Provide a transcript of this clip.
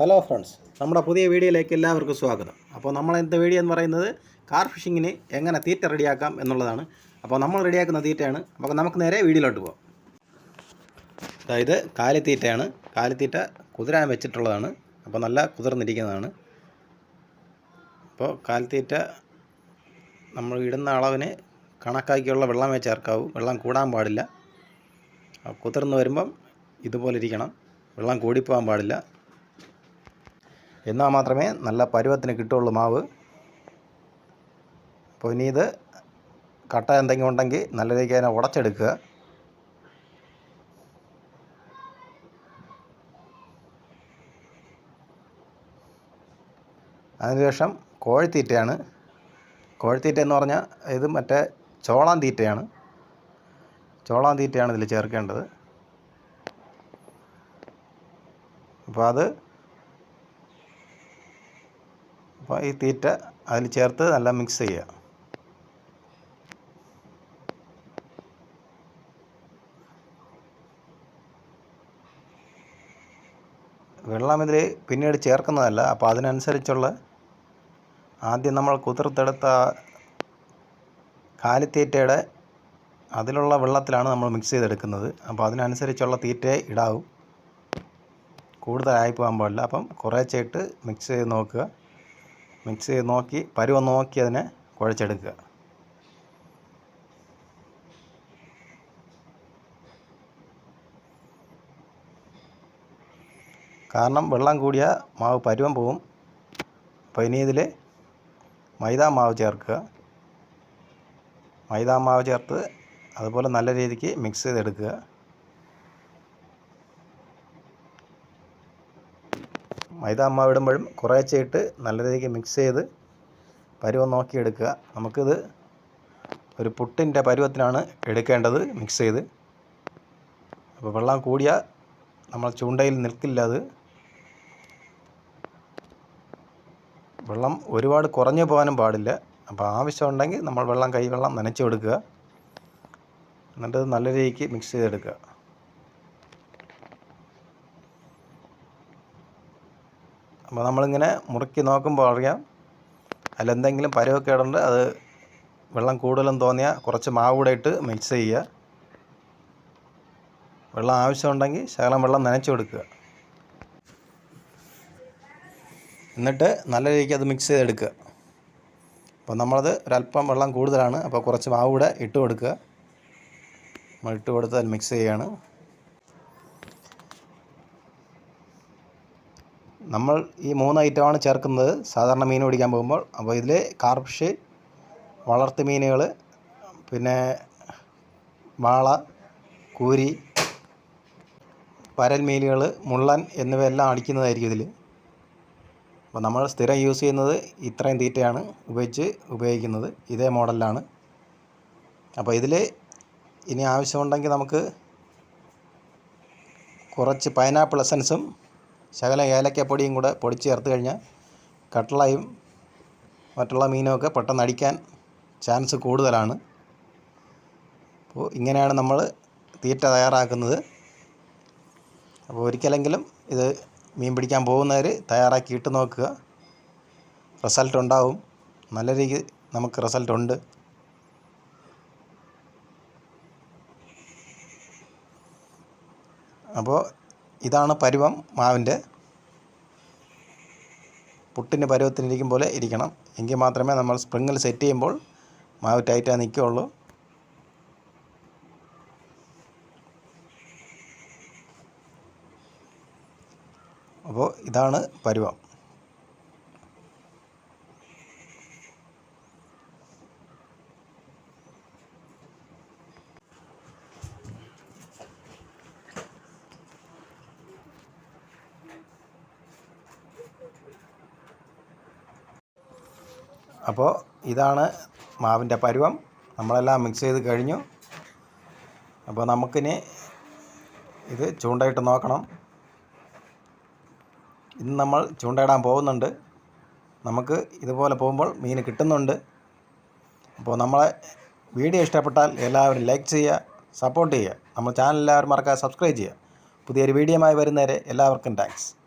Hello friends നമ്മുടെ പുതിയ വീഡിയോയിലേക്ക് എല്ലാവർക്കും സ്വാഗതം. അപ്പോൾ നമ്മൾ ഇന്നത്തെ വീഡിയോ എന്ന് പറയുന്നത് കാർ ഫിഷിങ്ങിന് എങ്ങനെ തീറ്റ റെഡിയാക്കാം എന്നുള്ളതാണ്. അപ്പോൾ നമ്മൾ റെഡിയാക്കുന്ന തീറ്റയാണ്. അപ്പോൾ നമുക്ക് നേരെ വീഡിയോയിലോട്ട് പോകാം അതായത് കാലിത്തീറ്റയാണ്. കാലിത്തീറ്റ കുതിരാൻ വെച്ചിട്ടുള്ളതാണ്. അപ്പോൾ നല്ല കുതിർന്നിരിക്കുന്നതാണ്. അപ്പോൾ കാലിത്തീറ്റ നമ്മൾ ഇടുന്ന അളവിന് കണക്കാക്കിയുള്ള വെള്ളമേ ചേർക്കാവൂ. വെള്ളം കൂടാൻ പാടില്ല. കുതിർന്ന് വരുമ്പം ഇതുപോലെ ഇരിക്കണം. വെള്ളം കൂടിപ്പോകാൻ പാടില്ല. എന്നാൽ മാത്രമേ നല്ല പരുവത്തിന് കിട്ടുള്ളൂ മാവ്. അപ്പോൾ ഇനി ഇത് കട്ട എന്തെങ്കിലും ഉണ്ടെങ്കിൽ നല്ല രീതിക്ക് അതിനെ ഉടച്ചെടുക്കുക. അതിനുശേഷം കോഴിത്തീറ്റയാണ്. കോഴിത്തീറ്റ എന്ന് പറഞ്ഞാൽ ഇത് മറ്റേ ചോളാൻ തീറ്റയാണ്. ചോളാൻ തീറ്റയാണ് ഇതിൽ ചേർക്കേണ്ടത്. അപ്പോൾ അത് അപ്പോൾ ഈ തീറ്റ അതിൽ ചേർത്ത് നല്ല മിക്സ് ചെയ്യുക വെള്ളം ഇതിൽ പിന്നീട് ചേർക്കുന്നതല്ല അപ്പോൾ അതിനനുസരിച്ചുള്ള ആദ്യം നമ്മൾ കുതിർത്തെടുത്ത കാലിത്തീറ്റയുടെ അതിലുള്ള വെള്ളത്തിലാണ് നമ്മൾ മിക്സ് ചെയ്തെടുക്കുന്നത്. അപ്പോൾ അതിനനുസരിച്ചുള്ള തീറ്റയെ ഇടാവും. കൂടുതലായി പോകാൻ പാടില്ല. അപ്പം കുറേശ്ശായിട്ട് മിക്സ് ചെയ്ത് നോക്കുക. മിക്സ് ചെയ്ത് നോക്കി പരുവം നോക്കി അതിനെ കുഴച്ചെടുക്കുക. കാരണം വെള്ളം കൂടിയ മാവ് പരുവം പോവും. അപ്പോൾ ഇനി ഇതിൽ മൈദാ മാവ് ചേർക്കുക. മൈദാ മാവ് ചേർത്ത് അതുപോലെ നല്ല രീതിക്ക് മിക്സ് ചെയ്തെടുക്കുക. മൈദ മാവ് ഇടുമ്പോഴും കുറേശ്ശെയിട്ട് നല്ല രീതിക്ക് മിക്സ് ചെയ്ത് പരുവം നോക്കിയെടുക്കുക. നമുക്കിത് ഒരു പുട്ടിന്റെ പരുവത്തിനാണ് എടുക്കേണ്ടത് മിക്സ് ചെയ്ത്. അപ്പോൾ വെള്ളം കൂടിയാൽ നമ്മൾ ചൂണ്ടയിൽ നിൽക്കില്ല അത്. വെള്ളം ഒരുപാട് കുറഞ്ഞു പോകാനും പാടില്ല. അപ്പോൾ ആവശ്യമുണ്ടെങ്കിൽ നമ്മൾ വെള്ളം കൈ വെള്ളം നനച്ച് കൊടുക്കുക. എന്നിട്ട് നല്ല രീതിക്ക് മിക്സ് ചെയ്തെടുക്കുക. അപ്പോൾ നമ്മളിങ്ങനെ മുറുക്കി നോക്കുമ്പോൾ അറിയാം അതിലെന്തെങ്കിലും പരുവൊക്കെ പരുവക്കേടുണ്ട് അത് വെള്ളം കൂടുതലും തോന്നിയാൽ കുറച്ച് മാവ് കൂടെ ഇട്ട് മിക്സ് ചെയ്യുക. വെള്ളം ആവശ്യമുണ്ടെങ്കിൽ ശകലം വെള്ളം നനച്ചു കൊടുക്കുക. എന്നിട്ട് നല്ല രീതിക്ക് അത് മിക്സ് ചെയ്തെടുക്കുക. അപ്പോൾ നമ്മളത് ഒരല്പം വെള്ളം കൂടുതലാണ് അപ്പോൾ കുറച്ച് മാവ് കൂടെ ഇട്ട് കൊടുക്കുക. നമ്മൾ ഇട്ട് കൊടുത്ത് അത് മിക്സ് ചെയ്യുകയാണ്. നമ്മൾ ഈ മൂന്ന് ഐറ്റമാണ് ചേർക്കുന്നത്. സാധാരണ മീൻ പിടിക്കാൻ പോകുമ്പോൾ. അപ്പോൾ ഇതിൽ കാർപ്ഷ് വളർത്തു മീനുകൾ പിന്നെ വാള കൂരി പരൽ മീനുകൾ മുള്ളൻ എന്നിവയെല്ലാം അടിക്കുന്നതായിരിക്കും ഇതിൽ അപ്പോൾ നമ്മൾ സ്ഥിരം യൂസ് ചെയ്യുന്നത് ഇത്രയും തീറ്റയാണ് ഉപയോഗിച്ച് ഉപയോഗിക്കുന്നത് ഇതേ മോഡലിലാണ്. അപ്പോൾ ഇതിൽ ഇനി ആവശ്യമുണ്ടെങ്കിൽ നമുക്ക് കുറച്ച് പൈനാപ്പിൾ എസൻസും ശകലം ഏലക്കപ്പൊടിയും കൂടെ പൊടിച്ച് ചേർത്ത് കഴിഞ്ഞാൽ കട്ട്ളയും മറ്റുള്ള മീനുമൊക്കെ പെട്ടെന്ന് അടിക്കാൻ ചാൻസ് കൂടുതലാണ്. അപ്പോൾ ഇങ്ങനെയാണ് നമ്മൾ തീറ്റ തയ്യാറാക്കുന്നത്. അപ്പോൾ ഒരിക്കലെങ്കിലും ഇത് മീൻ പിടിക്കാൻ പോകുന്നവർ തയ്യാറാക്കി ഇട്ട് നോക്കുക. റിസൾട്ട് ഉണ്ടാവും. നല്ല രീതിക്ക് നമുക്ക് റിസൾട്ട് ഉണ്ട്. അപ്പോൾ ഇതാണ് പരുവം മാവിന്റെ. പുട്ടിന്റെ പരുവത്തിനിരിക്കും പോലെ ഇരിക്കണം. എങ്കിൽ മാത്രമേ നമ്മൾ സ്പ്രിങ്ങിൽ സെറ്റ് ചെയ്യുമ്പോൾ മാവ് ടൈറ്റായി നിൽക്കുകയുള്ളൂ. അപ്പോൾ ഇതാണ് പരുവം. അപ്പോൾ ഇതാണ് മാവിന്റെ പരുവം. നമ്മളെല്ലാം മിക്സ് ചെയ്ത് കഴിഞ്ഞു. അപ്പോൾ നമുക്കിനി ഇത് ചൂണ്ടയിട്ട് നോക്കണം. ഇന്ന് നമ്മൾ ചൂണ്ടയിടാൻ പോകുന്നുണ്ട്. നമുക്ക് ഇതുപോലെ പോകുമ്പോൾ മീൻ കിട്ടുന്നുണ്ട്. അപ്പോൾ നമ്മളെ വീഡിയോ ഇഷ്ടപ്പെട്ടാൽ എല്ലാവരും ലൈക്ക് ചെയ്യുക സപ്പോർട്ട് ചെയ്യുക. നമ്മൾ ചാനൽ എല്ലാവരും മറക്കാതെ സബ്സ്ക്രൈബ് ചെയ്യുക. പുതിയൊരു വീഡിയോ ആയി വരുന്നവരെ എല്ലാവർക്കും താങ്ക്സ്